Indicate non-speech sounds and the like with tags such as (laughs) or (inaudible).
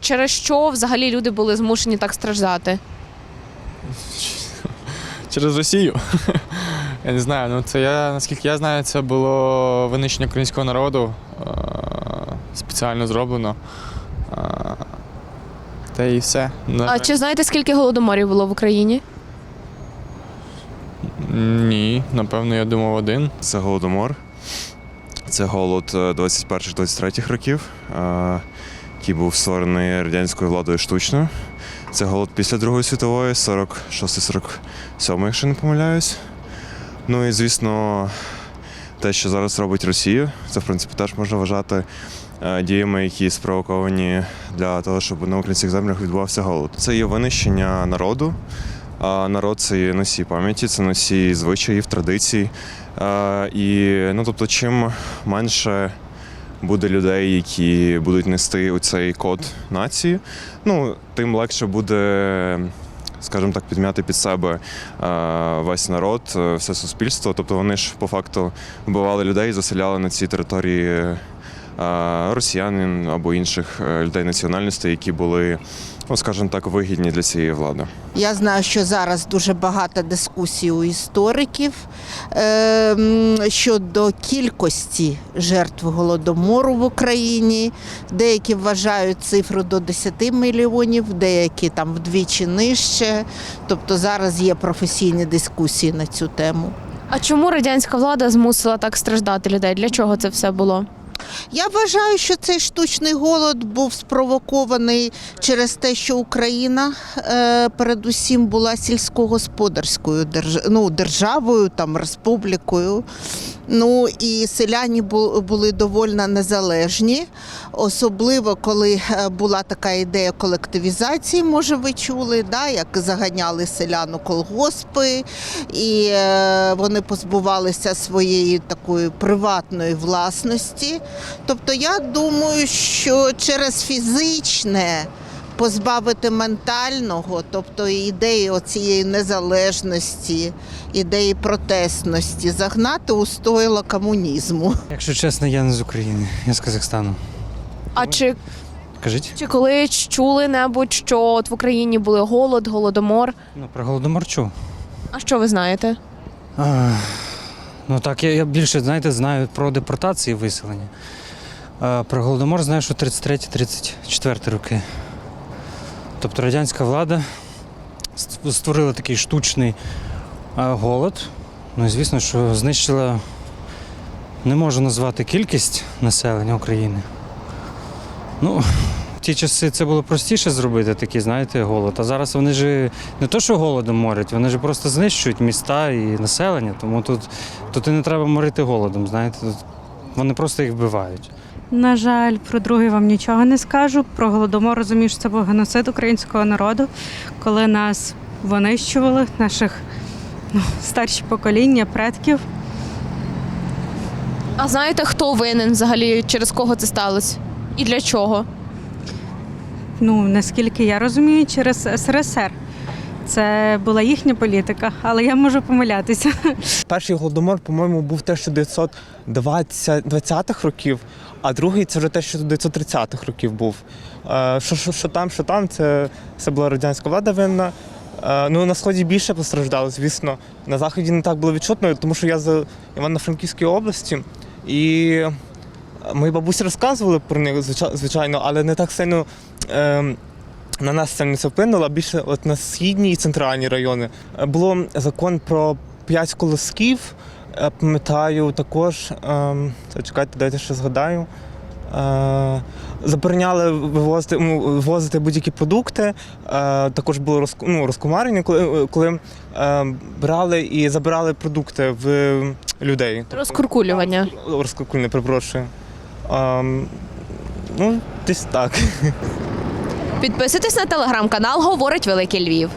Через що взагалі люди були змушені так страждати? Через Росію. Я не знаю, ну це я, наскільки я знаю, це було винищення українського народу е, спеціально зроблено. Е, Та і все. А чи знаєте, скільки голодоморів було в Україні? Ні, напевно, я думав один. Це голодомор. Це голод е, 21-23 років, е, який був створений радянською владою штучно. Це голод після Другої світової, 46-47, якщо не помиляюсь. Ну і звісно, те, що зараз робить Росія, це в принципі теж можна вважати е, діями, які спровоковані для того, щоб на українських землях відбувався голод. Це є винищення народу. А народ це є носій пам'яті, це носій звичаїв, традицій. Е, І ну, тобто, чим менше буде людей, які будуть нести цей код нації, ну тим легше буде, скажімо так, підмяти під себе е, весь народ, е, все суспільство. Тобто вони ж по факту вбивали людей, заселяли на ці території е, росіянин або інших людей національностей, які були, ну скажімо так, вигідні для цієї влади. Я знаю, що зараз дуже багато дискусій у істориків е, щодо кількості жертв голодомору в Україні. Деякі вважають цифру до 10 мільйонів, деякі там вдвічі нижче. Тобто зараз є професійні дискусії на цю тему. А чому радянська влада змусила так страждати людей? Для чого це все було? Я вважаю, що цей штучний голод був спровокований через те, що Україна е, передусім була сільськогосподарською держ... ну, державою, там республікою. Ну і селяні були доволі незалежні, особливо коли е, була така ідея колективізації, може ви чули, да, як заганяли селян у колгоспи, і е, вони позбувалися своєї такої приватної власності. Тобто я думаю, що через фізичне позбавити ментального, тобто ідеї оцієї незалежності, ідеї протестності, загнати у стойло комунізму. Якщо чесно, я не з України, я з Казахстану. А чи, Кажіть? чи коли чули небудь, що от в Україні були голод, голодомор? Ну, про голодомор чув. А що ви знаєте? А, ну так, я, я більше, знаєте, знаю про депортації і виселення. А, про голодомор знаю, що 33-34 роки. Тобто радянська влада створила такий штучний голод. Ну і звісно, що знищила, не можу назвати кількість населення України. Ну, в ті часи це було простіше зробити, такий, знаєте, голод. А зараз вони ж не то, що голодом морять, вони ж просто знищують міста і населення. Тому тут, тут і не треба морити голодом, знаєте. Тут вони просто їх вбивають. На жаль, про другий вам нічого не скажу. Про голодомор розумію, що це був геноцид українського народу, коли нас винищували, наших ну, старші покоління, предків. А знаєте, хто винен взагалі, через кого це сталося? І для чого? Ну, наскільки я розумію, через СРСР. Це була їхня політика, але я можу помилятися. (laughs) Перший голодомор, по-моєму, був 1920-х років, а другий це вже 1930-х років був. Е, Що, що, що там, що там, це все була радянська влада винна. Е, Ну, на сході більше постраждали, звісно. На заході не так було відчутно, тому що я з Івано-Франківської області, і мої бабусі розказували про них, звичайно, але не так сильно. Е, на нас це не вплинуло, а більше от на східні і центральні райони. Е, Було закон про п'ять колосків. Е, Пам'ятаю також, ем, чекайте, дайте ще згадаю. Е, Забороняли вивозити, ну, вивозити будь-які продукти. Е, Також було розк- ну, розкумарення, коли, коли е, брали і забирали продукти в людей. Розкуркулювання. Розкуркульне, перепрошую. Ем, Ну, десь так. (laughs) Підписуйтесь на телеграм-канал Говорить Великий Львів.